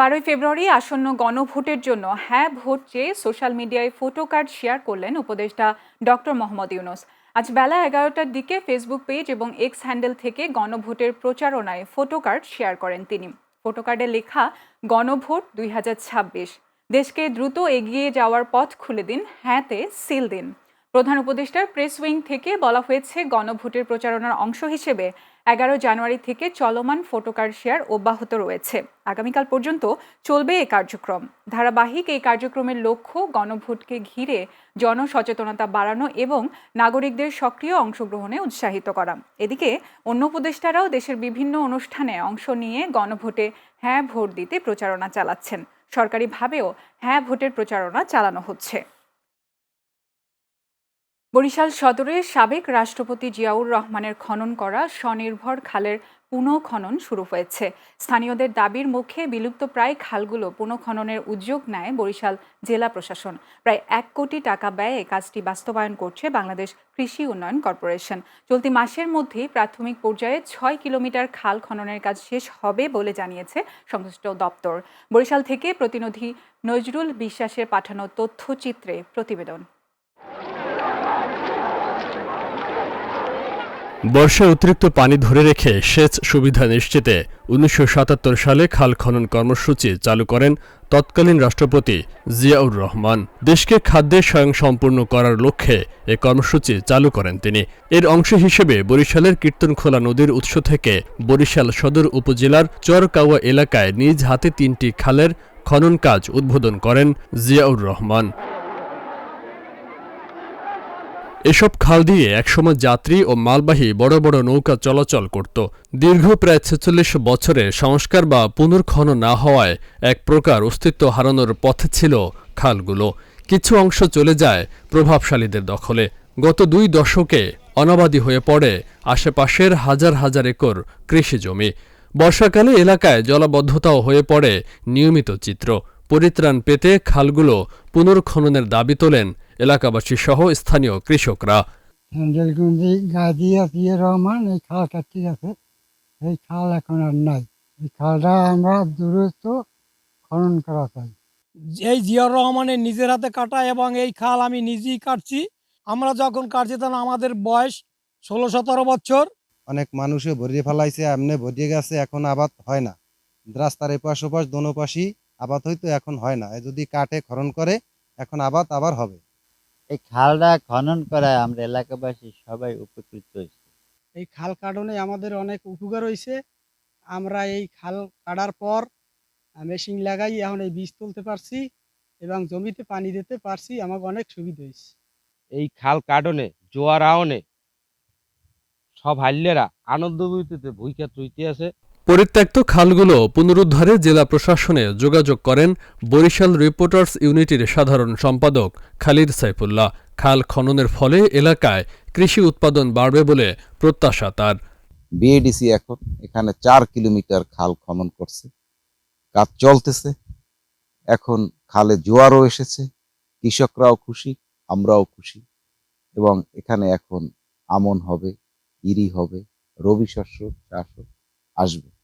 বারোই ফেব্রুয়ারি আসন্ন গণভোটের জন্য হ্যাঁ ভোট চেয়ে সোশ্যাল মিডিয়ায় ফটো কার্ড শেয়ার করলেন উপদেষ্টা ডক্টর মোহাম্মদ ইউনুস। আজ বেলা এগারোটার দিকে ফেসবুক পেজ এবং এক্স হ্যান্ডেল থেকে গণভোটের প্রচারণায় ফটো কার্ড শেয়ার করেন তিনি। ফটো কার্ডে লেখা, গণভোট দুই হাজার ছাব্বিশ। দেশকে দ্রুত এগিয়ে যাওয়ার পথ খুলে দিন, হ্যাঁতে সিল দিন। প্রধান উপদেষ্টার প্রেস উইং থেকে বলা হয়েছে, গণভোটের প্রচারণার অংশ হিসেবে এগারো জানুয়ারি থেকে চলমান ফটো কার্ড শেয়ার অব্যাহত রয়েছে। আগামীকাল পর্যন্ত চলবে এই কার্যক্রম। ধারাবাহিক এই কার্যক্রমের লক্ষ্য গণভোটকে ঘিরে জনসচেতনতা বাড়ানো এবং নাগরিকদের সক্রিয় অংশগ্রহণে উৎসাহিত করা। এদিকে অন্য উপদেষ্টারাও দেশের বিভিন্ন অনুষ্ঠানে অংশ নিয়ে গণভোটে হ্যাঁ ভোট দিতে প্রচারণা চালাচ্ছেন। সরকারিভাবেও হ্যাঁ ভোটের প্রচারণা চালানো হচ্ছে। বরিশাল সদরের সাবেক রাষ্ট্রপতি জিয়াউর রহমানের খনন করা স্বনির্ভর খালের পুনঃখনন শুরু হয়েছে। স্থানীয়দের দাবির মুখে বিলুপ্তপ্রায় খালগুলো পুনঃখননের উদ্যোগ নেয় বরিশাল জেলা প্রশাসন। প্রায় এক কোটি টাকা ব্যয়ে কাজটি বাস্তবায়ন করছে বাংলাদেশ কৃষি উন্নয়ন কর্পোরেশন। চলতি মাসের মধ্যেই প্রাথমিক পর্যায়ে ছয় কিলোমিটার খাল খননের কাজ শেষ হবে বলে জানিয়েছে সংশ্লিষ্ট দপ্তর। বরিশাল থেকে প্রতিনিধি নজরুল বিশ্বাসের পাঠানো তথ্যচিত্রে প্রতিবেদন। বর্ষায় অতিরিক্ত পানি ধরে রেখে সেচ সুবিধা নিশ্চিতে উনিশশো সাতাত্তর সালে খাল খনন কর্মসূচি চালু করেন তৎকালীন রাষ্ট্রপতি জিয়াউর রহমান। দেশকে খাদ্যে স্বয়ংসম্পূর্ণ করার লক্ষ্যে এ কর্মসূচি চালু করেন তিনি। এর অংশ হিসেবে বরিশালের কীর্তনখোলা নদীর উৎস থেকে বরিশাল সদর উপজেলার চরকাওয়া এলাকায় নিজ হাতে তিনটি খালের খনন কাজ উদ্বোধন করেন জিয়াউর রহমান। এসব খাল দিয়ে একসময় যাত্রী ও মালবাহী বড় বড় নৌকা চলাচল করত। দীর্ঘ প্রায় ছেচল্লিশ বছরে সংস্কার বা পুনর্খনন না হওয়ায় এক প্রকার অস্তিত্ব হারানোর পথে ছিল খালগুলো। কিছু অংশ চলে যায় প্রভাবশালীদের দখলে। গত দুই দশকে অনাবাদী হয়ে পড়ে আশেপাশের হাজার হাজার একর কৃষি জমি। বর্ষাকালে এলাকায় জলাবদ্ধতাও হয়ে পড়ে নিয়মিত চিত্র। পরিত্রাণ পেতে খালগুলো পুনর্খননের দাবি তোলেন এলাকাবাসী সহ স্থানীয় কৃষকরা। হ্যান্ডেলগুন্দি গাদিয়া দিয়ে রহমান এই খালটা ঠিক আছে এই খাল এখন আর নাই। এই খালটা আমরা দূরত্ব খনন করা চাই। এই জিয়াউর রহমানের নিজের হাতে কাটা এবং এই খাল আমি নিজেই কাটছি। আমরা যখন কাটছি তখন আমাদের বয়স ষোলো সতেরো বছর। অনেক মানুষে ভরিয়ে ফেলাইছে এমনি ভরিয়ে গেছে এখন আবাদ হয় না। রাস্তার এপাশ ওপাশ দোনো পাশই আবাদ হয়তো এখন হয় না। এ যদি কাটে খনন করে এখন আবাদ আবার হবে। এই খালটা খনন করায় আমরা এলাকাবাসী সবাই উপকৃত হয়েছি। এই খাল কাটনে আমাদের অনেক উপকার হয়েছে। আমরা এই খাল কাটার পর মেশিন লাগাই এখন এই বীজ তুলতে পারছি এবং জমিতে পানি দিতে পারছি আমাকে অনেক সুবিধা হয়েছে। এই খাল কাটনে জোয়ার আওনে সব হাল্লেরা আনন্দ বইতে ভুইকা তুইতে আছে। পরিত্যক্ত খালগুলো পুনরুদ্ধারে জেলা প্রশাসনে যোগাযোগ করেন বরিশাল রিপোর্টার্স ইউনিটির সাধারণ সম্পাদক খালিদ সাইফুল্লাহ। খাল খননের ফলে এলাকায় কৃষি উৎপাদন বাড়বে বলে প্রত্যাশা তার। বিএডিসি এখন এখানে চার কিলোমিটার খাল খনন করছে। কাজ চলতেছে। এখন খালে জোয়ারও এসেছে। কৃষকরাও খুশি, আমরাও খুশি। এবং এখানে এখন আমন হবে, ইরি হবে, রবি শস্য চাষও আসবে।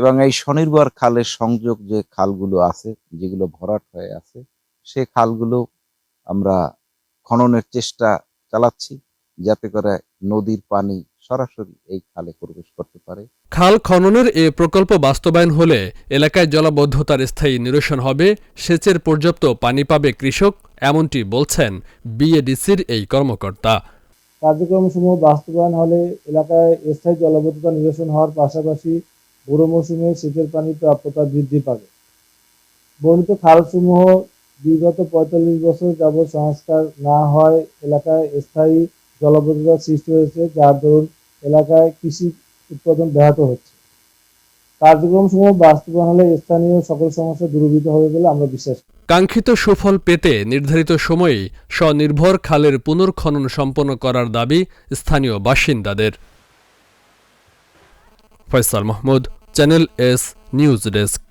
এবং এই স্বনির্ভর খালের সংযোগ যে খালগুলো আছে যেগুলো ভরাট হয়ে আছে সে খালগুলো আমরা খননের চেষ্টা চালাচ্ছি যাতে করে নদীর পানি সরাসরি এই খালে প্রবেশ করতে পারে। খাল খননের এ প্রকল্প বাস্তবায়ন হলে এলাকায় জলাবদ্ধতার স্থায়ী নিরসন হবে সেচের পর্যাপ্ত পানি পাবে কৃষক এমনটি বলছেন বিএডিসির এই কর্মকর্তা। কার্যক্রমসমূহ বাস্তবায়ন হলে এলাকায় স্থায়ী জলাবদ্ধতা নিরসন হওয়ার পাশাপাশি বুড়ো মৌসুমে সেচের পানির প্রাপ্যতা বৃদ্ধি পাবে। বর্ণিত খালসমূহ বিগত পঁয়তাল্লিশ বছর যাবৎ সংস্কার না হয় এলাকায় স্থায়ী জলাবদ্ধতার সৃষ্টি হয়েছে, যার দরুন এলাকায় কৃষি উৎপাদন ব্যাহত হচ্ছে। কার্যক্রমসমূহ বাস্তবায়ন হলে স্থানীয় সকল সমস্যা দূরীভূত হবে বলে আমরা বিশ্বাস করি। কাঙ্ক্ষিত সুফল পেতে নির্ধারিত সময়েই স্বনির্ভর খালের পুনর্খনন সম্পন্ন করার দাবি স্থানীয় বাসিন্দাদের। Faisal Mahmud channel S news desk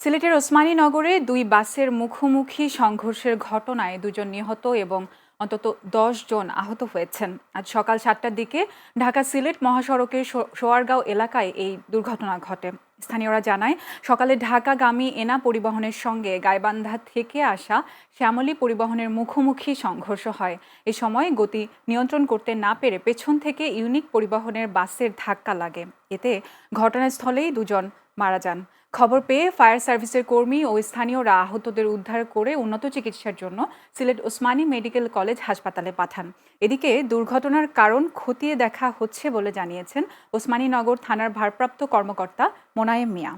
সিলেটের ওসমানী নগরে দুই বাসের মুখোমুখি সংঘর্ষের ঘটনায় দুজন নিহত এবং অন্তত দশ জন আহত হয়েছেন। আজ সকাল সাতটার দিকে ঢাকা সিলেট মহাসড়কের সোয়ারগাঁও এলাকায় এই দুর্ঘটনা ঘটে। স্থানীয়রা জানায়, সকালে ঢাকাগামী এনা পরিবহনের সঙ্গে গাইবান্ধা থেকে আসা শ্যামলী পরিবহনের মুখোমুখি সংঘর্ষ হয়। এ সময় গতি নিয়ন্ত্রণ করতে না পেরে পেছন থেকে ইউনিক পরিবহনের বাসের ধাক্কা লাগে। এতে ঘটনাস্থলেই দুজন মারা যান। খবর পেয়ে ফায়ার সার্ভিসের কর্মী ও স্থানীয়রা আহতদের উদ্ধার করে উন্নত চিকিৎসার জন্য সিলেট ওসমানী মেডিকেল কলেজ হাসপাতালে পাঠান। এদিকে দুর্ঘটনার কারণ খতিয়ে দেখা হচ্ছে বলে জানিয়েছেন ওসমানীনগর থানার ভারপ্রাপ্ত কর্মকর্তা মোনায়েম মিয়া।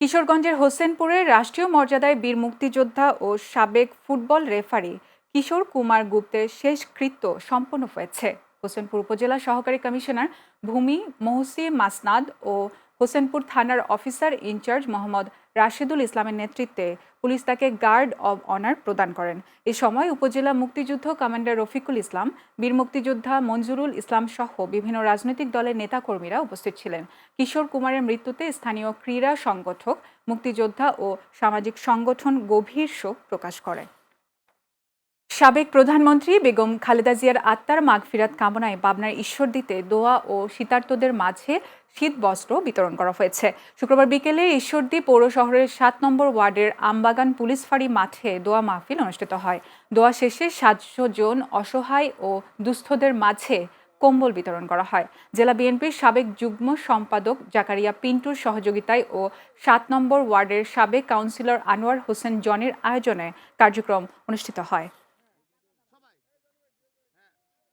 কিশোরগঞ্জের হোসেনপুরের রাষ্ট্রীয় মর্যাদায় বীর মুক্তিযোদ্ধা ও সাবেক ফুটবল রেফারি কিশোর কুমার গুপ্তের শেষকৃত্য সম্পন্ন হয়েছে। হোসেনপুর উপজেলা সহকারী কমিশনার ভূমি মহসি মাসনাদ ও হোসেনপুর থানার অফিসার ইনচার্জ মোহাম্মদ রাশেদুল ইসলামের নেতৃত্বে পুলিশ তাকে গার্ড অব অনার প্রদান করেন। এ সময় উপজেলা মুক্তিযুদ্ধ কমান্ডার রফিকুল ইসলাম, বীর মুক্তিযোদ্ধা মঞ্জুরুল ইসলাম সহ বিভিন্ন রাজনৈতিক দলের নেতাকর্মীরা উপস্থিত ছিলেন। কিশোর কুমারের মৃত্যুতে স্থানীয় ক্রীড়া সংগঠক, মুক্তিযোদ্ধা ও সামাজিক সংগঠন গভীর শোক প্রকাশ করে। সাবেক প্রধানমন্ত্রী বেগম খালেদা জিয়ার আত্মার মাগফিরাত কামনায় পাবনার ঈশ্বরদীতে দোয়া ও শীতার্তদের মাঝে শীত বস্ত্র বিতরণ করা হয়েছে। শুক্রবার বিকেলে ঈশ্বরদী পৌর শহরের সাত নম্বর ওয়ার্ডের আমবাগান পুলিশ ফাঁড়ি মাঠে দোয়া মাহফিল অনুষ্ঠিত হয়। দোয়া শেষে সাতশো জন অসহায় ও দুস্থদের মাঝে কম্বল বিতরণ করা হয়। জেলা বিএনপির সাবেক যুগ্ম সম্পাদক জাকারিয়া পিন্টুর সহযোগিতায় ও সাত নম্বর ওয়ার্ডের সাবেক কাউন্সিলর আনোয়ার হোসেন জনের আয়োজনে কার্যক্রম অনুষ্ঠিত হয়।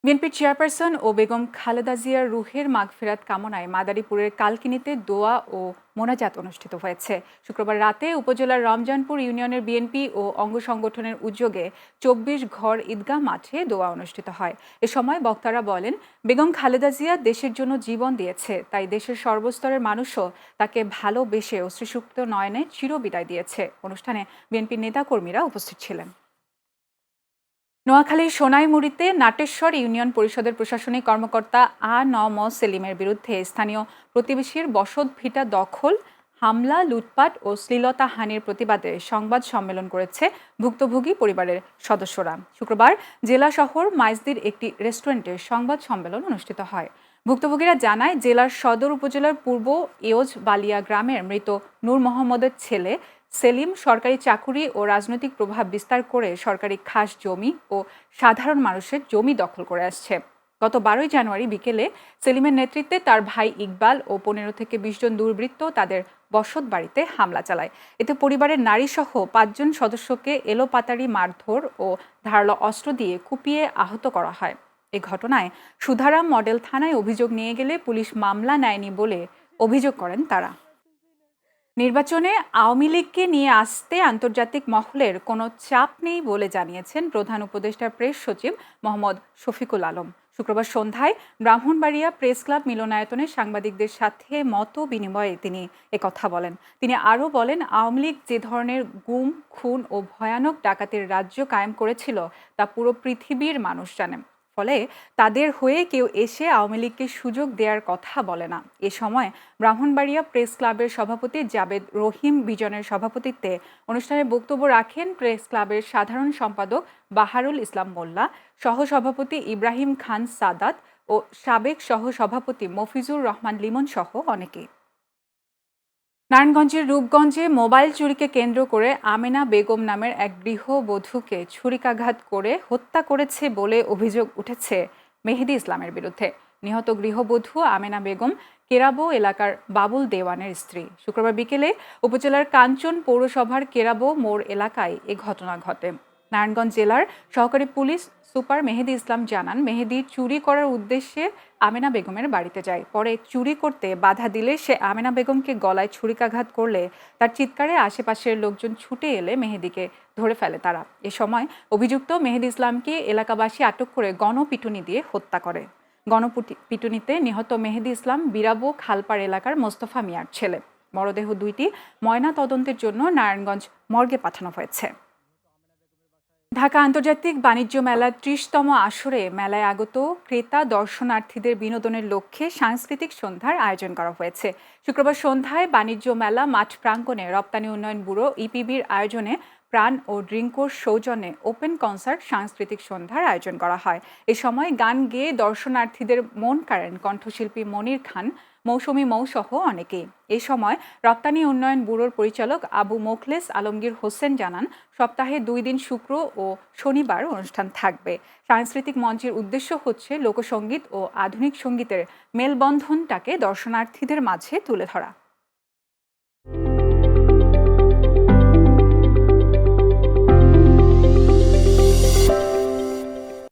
বিএনপির চেয়ারপারসন ও বেগম খালেদা জিয়ার রুহের মাগফেরাত কামনায় মাদারীপুরের কালকিনিতে দোয়া ও মোনাজাত অনুষ্ঠিত হয়েছে। শুক্রবার রাতে উপজেলার রমজানপুর ইউনিয়নের বিএনপি ও অঙ্গ সংগঠনের উদ্যোগে চব্বিশ ঘর ঈদগাহ মাঠে দোয়া অনুষ্ঠিত হয়। এ সময় বক্তারা বলেন, বেগম খালেদা জিয়া দেশের জন্য জীবন দিয়েছে, তাই দেশের সর্বস্তরের মানুষও তাকে ভালোবেসে ও শ্রীসুক্ত নয়নে চিরবিদায় দিয়েছে। অনুষ্ঠানে বিএনপির নেতাকর্মীরা উপস্থিত ছিলেন। নোয়াখালীর সোনাইমুড়িতে নাটেশ্বর ইউনিয়ন পরিষদের প্রশাসনিক কর্মকর্তা আ ন ম সেলিমের বিরুদ্ধে স্থানীয় প্রতিবেশীর বসত ভিটা দখল, হামলা, লুটপাট ও শ্লীলতা হানির প্রতিবাদে সংবাদ সম্মেলন করেছে ভুক্তভোগী পরিবারের সদস্যরা। শুক্রবার জেলা শহর মাইজদির একটি রেস্টুরেন্টে সংবাদ সম্মেলন অনুষ্ঠিত হয়। ভুক্তভোগীরা জানায়, জেলার সদর উপজেলার পূর্ব এওজ বালিয়া গ্রামের মৃত নূর মোহাম্মদের ছেলে সেলিম সরকারি চাকুরি ও রাজনৈতিক প্রভাব বিস্তার করে সরকারি খাস জমি ও সাধারণ মানুষের জমি দখল করে আসছে। গত বারোই জানুয়ারি বিকেলে সেলিমের নেতৃত্বে তার ভাই ইকবাল ও পনেরো থেকে বিশ জন দুর্বৃত্ত তাদের বসত বাড়িতে হামলা চালায়। এতে পরিবারের নারীসহ পাঁচজন সদস্যকে এলোপাতারি মারধর ও ধারালো অস্ত্র দিয়ে কুপিয়ে আহত করা হয়। এ ঘটনায় সুধারাম মডেল থানায় অভিযোগ নিয়ে গেলে পুলিশ মামলা নেয়নি বলে অভিযোগ করেন তারা। নির্বাচনে আওয়ামী লীগকে নিয়ে আসতে আন্তর্জাতিক মহলের কোনো চাপ নেই বলে জানিয়েছেন প্রধান উপদেষ্টার প্রেস সচিব মোহাম্মদ শফিকুল আলম। শুক্রবার সন্ধ্যায় ব্রাহ্মণবাড়িয়া প্রেস ক্লাব মিলনায়তনে সাংবাদিকদের সাথে মত বিনিময়ে তিনি একথা বলেন। তিনি আরও বলেন, আওয়ামী লীগ যে ধরনের গুম, খুন ও ভয়ানক ডাকাতের রাজ্য কায়েম করেছিল তা পুরো পৃথিবীর মানুষ জানেন। ফলে তাদের হয়ে কেউ এসে আওয়ামী লীগকে সুযোগ দেওয়ার কথা বলে না। এ সময় ব্রাহ্মণবাড়িয়া প্রেস ক্লাবের সভাপতি জাবেদ রহিম বিজনের সভাপতিত্বে অনুষ্ঠানে বক্তব্য রাখেন প্রেস ক্লাবের সাধারণ সম্পাদক বাহারুল ইসলাম মোল্লা, সহসভাপতি ইব্রাহিম খান সাদাত ও সাবেক সহসভাপতি মফিজুর রহমান লিমন সহ অনেকেই। নারায়ণগঞ্জের রূপগঞ্জে মোবাইল চুরিকে কেন্দ্র করে আমেনা বেগম নামের এক গৃহবধূকে ছুরিকাঘাত করে হত্যা করেছে বলে অভিযোগ উঠেছে মেহেদি ইসলামের বিরুদ্ধে। নিহত গৃহবধূ আমেনা বেগম কেরাবো এলাকার বাবুল দেওয়ানের স্ত্রী। শুক্রবার বিকেলে উপজেলার কাঞ্চন পৌরসভার কেরাবো মোড় এলাকায় এ ঘটনা ঘটে। নারায়ণগঞ্জ জেলার সহকারী পুলিশ সুপার মেহেদি ইসলাম জানান, মেহেদি চুরি করার উদ্দেশ্যে আমেনা বেগমের বাড়িতে যায়। পরে চুরি করতে বাধা দিলে সে আমেনা বেগমকে গলায় ছুরিকাঘাত করলে তার চিৎকারে আশেপাশের লোকজন ছুটে এলে মেহেদিকে ধরে ফেলে তারা। এ সময় অভিযুক্ত মেহেদি ইসলামকে এলাকাবাসী আটক করে গণপিটুনি দিয়ে হত্যা করে। গণপিটুনিতে নিহত মেহেদি ইসলাম বিরাবো খালপাড় এলাকার মোস্তফা মিয়ার ছেলে। মরদেহ দুইটি ময়না তদন্তের জন্য নারায়ণগঞ্জ মর্গে পাঠানো হয়েছে। ঢাকা আন্তর্জাতিক বাণিজ্য মেলার ত্রিশতম আসরে মেলায় আগত ক্রেতা দর্শনার্থীদের বিনোদনের লক্ষ্যে সাংস্কৃতিক সন্ধ্যার আয়োজন করা হয়েছে। শুক্রবার সন্ধ্যায় বাণিজ্য মেলা, মাঠ প্রাঙ্গণে রপ্তানি উন্নয়ন ব্যুরো, ইপিবির আয়োজনে প্রাণ ও ড্রিঙ্কোর সৌজন্যে ওপেন কনসার্ট সাংস্কৃতিক সন্ধ্যার আয়োজন করা হয়। এ সময় গান গেয়ে দর্শনার্থীদের মন কাড়েন কণ্ঠশিল্পী মনির খান মৌসুমি মৌসহ অনেকেই। এ সময় রপ্তানি উন্নয়ন ব্যুরোর পরিচালক আবু মোখলেস আলমগীর হোসেন জানান, সপ্তাহে দুই দিন শুক্র ও শনিবার অনুষ্ঠান থাকবে। সাংস্কৃতিক মঞ্চের উদ্দেশ্য হচ্ছে লোকসঙ্গীত ও আধুনিক সঙ্গীতের মেলবন্ধনটাকে দর্শনার্থীদের মাঝে তুলে ধরা।